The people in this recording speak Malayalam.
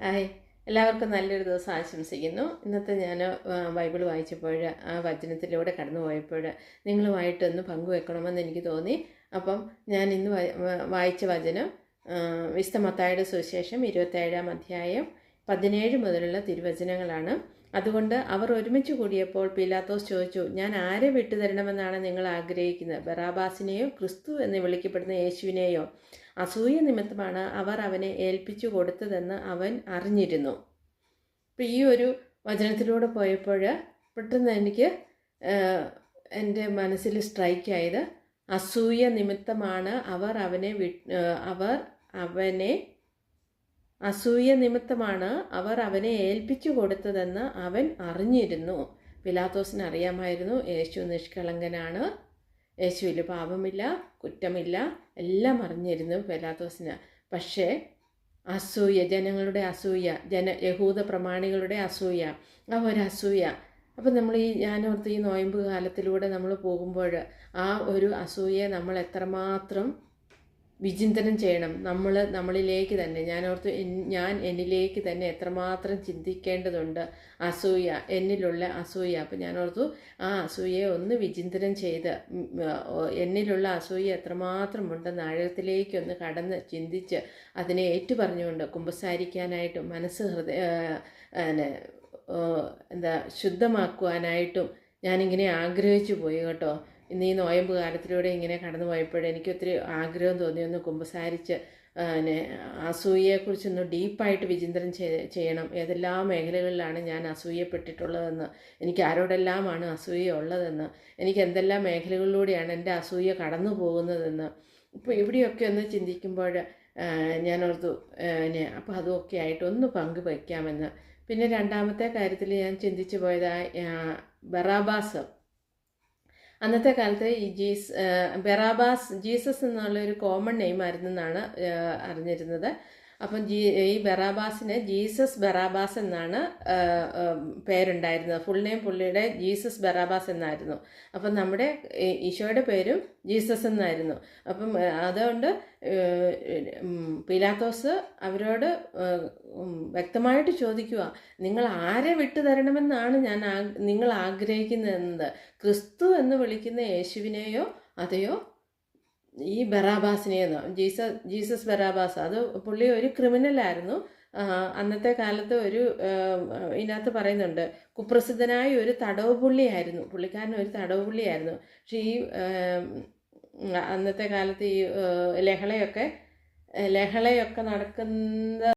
ഹായ്. എല്ലാവർക്കും നല്ലൊരു ദിവസം ആശംസിക്കുന്നു. ഇന്നത്തെ ഞാൻ ബൈബിൾ വായിച്ചപ്പോൾ ആ വചനത്തിലൂടെ കടന്നു പോയപ്പോൾ നിങ്ങളുമായിട്ടൊന്ന് പങ്കുവെക്കണമെന്ന് എനിക്ക് തോന്നി. അപ്പം ഞാൻ ഇന്ന് വായിച്ച വചനം വിശുദ്ധ മത്തായുടെ സുവിശേഷം ഇരുപത്തേഴാം അധ്യായം പതിനേഴ് മുതലുള്ള തിരുവചനങ്ങളാണ്. അതുകൊണ്ട് അവർ ഒരുമിച്ച് കൂടിയപ്പോൾ പീലാത്തോസ് ചോദിച്ചു ഞാൻ ആരെ വിട്ടുതരണമെന്നാണ് നിങ്ങൾ ആഗ്രഹിക്കുന്നത്? ബറാബാസിനെയോ ക്രിസ്തു എന്ന് വിളിക്കപ്പെടുന്ന യേശുവിനെയോ? അസൂയ നിമിത്തമാണ് അവർ അവനെ ഏൽപ്പിച്ചു കൊടുത്തതെന്ന് അവൻ അറിഞ്ഞിരുന്നു. അപ്പോൾ ഈ ഒരു വചനത്തിലൂടെ പോയപ്പോൾ പെട്ടെന്ന് എനിക്ക് എന്റെ മനസ്സിൽ സ്ട്രൈക്കായത് അസൂയ നിമിത്തമാണ് അവർ അവനെ വി അവർ അവനെ അസൂയ നിമിത്തമാണ് അവർ അവനെ ഏൽപ്പിച്ചു കൊടുത്തതെന്ന് അവൻ അറിഞ്ഞിരുന്നു. പിലാത്തോസിന് അറിയാമായിരുന്നു യേശു നിഷ്കളങ്കനാണ്. യേശുവിൽ പാപമില്ല കുറ്റമില്ല എല്ലാം അറിഞ്ഞിരുന്നു പെലാത്തോസിന്. പക്ഷേ അസൂയ ജനങ്ങളുടെ അസൂയ ജന യഹൂദ പ്രമാണികളുടെ അസൂയ ആ ഒരു അസൂയ അപ്പം നമ്മൾ ഈ ഞാനോർത്ത് ഈ നോയമ്പ് കാലത്തിലൂടെ നമ്മൾ പോകുമ്പോൾ ആ ഒരു അസൂയ നമ്മൾ എത്രമാത്രം വിചിന്തനം ചെയ്യണം. നമ്മൾ നമ്മളിലേക്ക് തന്നെ ഞാൻ ഓർത്ത് ഞാൻ എന്നിലേക്ക് തന്നെ എത്രമാത്രം ചിന്തിക്കേണ്ടതുണ്ട്. അസൂയ എന്നിലുള്ള അസൂയ. അപ്പം ഞാൻ ഓർത്തു ആ അസൂയയെ ഒന്ന് വിചിന്തനം ചെയ്ത് എന്നിലുള്ള അസൂയ എത്രമാത്രം ഉണ്ടെന്ന് ആഴത്തിലേക്കൊന്ന് കടന്ന് ചിന്തിച്ച് അതിനെ ഏറ്റുപറഞ്ഞുകൊണ്ട് കുമ്പസാരിക്കാനായിട്ടും മനസ്സ് ഹൃദയ എന്താ ശുദ്ധമാക്കുവാനായിട്ടും ഞാനിങ്ങനെ ആഗ്രഹിച്ചു പോയി കേട്ടോ. ഇന്ന് ഈ നോയമ്പ് കാലത്തിലൂടെ ഇങ്ങനെ കടന്നു എനിക്ക് ഒത്തിരി ആഗ്രഹം തോന്നി ഒന്ന് കുമ്പസാരിച്ച് പിന്നെ അസൂയയെക്കുറിച്ചൊന്ന് ഡീപ്പായിട്ട് വിചിന്തനം ചെയ്യണം. ഏതെല്ലാം മേഖലകളിലാണ് ഞാൻ അസൂയപ്പെട്ടിട്ടുള്ളതെന്ന് എനിക്ക് ആരോടെല്ലാമാണ് അസൂയ ഉള്ളതെന്ന് എനിക്ക് എന്തെല്ലാം മേഖലകളിലൂടെയാണ് എന്റെ അസൂയ കടന്നു പോകുന്നതെന്ന്. ഇപ്പോൾ ഇവിടെയൊക്കെ ഒന്ന് ചിന്തിക്കുമ്പോൾ ഞാൻ ഓർത്തു പിന്നെ അപ്പോൾ അതൊക്കെ ആയിട്ട് ഒന്ന് പങ്കുവയ്ക്കാമെന്ന് പിന്നെ രണ്ടാമത്തെ കാര്യത്തിൽ ഞാൻ ചിന്തിച്ചു പോയത് ബറാബാസ്. അന്നത്തെ കാലത്ത് ഈ ജീസ് ബെറാബാസ് ജീസസ് എന്നുള്ള ഒരു കോമൺ നെയിം ആയിരുന്നെന്നാണ് അറിഞ്ഞിരുന്നത്. അപ്പം ജീ ഈ ബറാബാസിന് ജീസസ് ബറാബാസ് എന്നാണ് പേരുണ്ടായിരുന്നത്. ഫുൾ നെയിം പുള്ളിയുടെ ജീസസ് ബറാബാസ് എന്നായിരുന്നു. അപ്പം നമ്മുടെ ഈശോയുടെ പേരും ജീസസ് എന്നായിരുന്നു. അപ്പം അതുകൊണ്ട് പിലാത്തോസ് അവരോട് വ്യക്തമായിട്ട് ചോദിക്കുക നിങ്ങൾ ആരെ വിട്ടു തരണമെന്നാണ് ഞാൻ നിങ്ങൾ ആഗ്രഹിക്കുന്നത് ക്രിസ്തു എന്ന് വിളിക്കുന്ന യേശുവിനെയോ അതെയോ ഈ ബറാബാസിനെ ജീസസ് ജീസസ് ബറാബാസ്. അത് പുള്ളി ഒരു ക്രിമിനലായിരുന്നു അന്നത്തെ കാലത്ത് ഒരു ഇതിനകത്ത് പറയുന്നുണ്ട് കുപ്രസിദ്ധനായ ഒരു തടവ് പുള്ളിയായിരുന്നു പുള്ളിക്കാരൻ ഒരു തടവ് പുള്ളിയായിരുന്നു പക്ഷേ ഈ അന്നത്തെ കാലത്ത് ഈ ലഹളയൊക്കെ ലഹളയൊക്കെ നടക്കുന്ന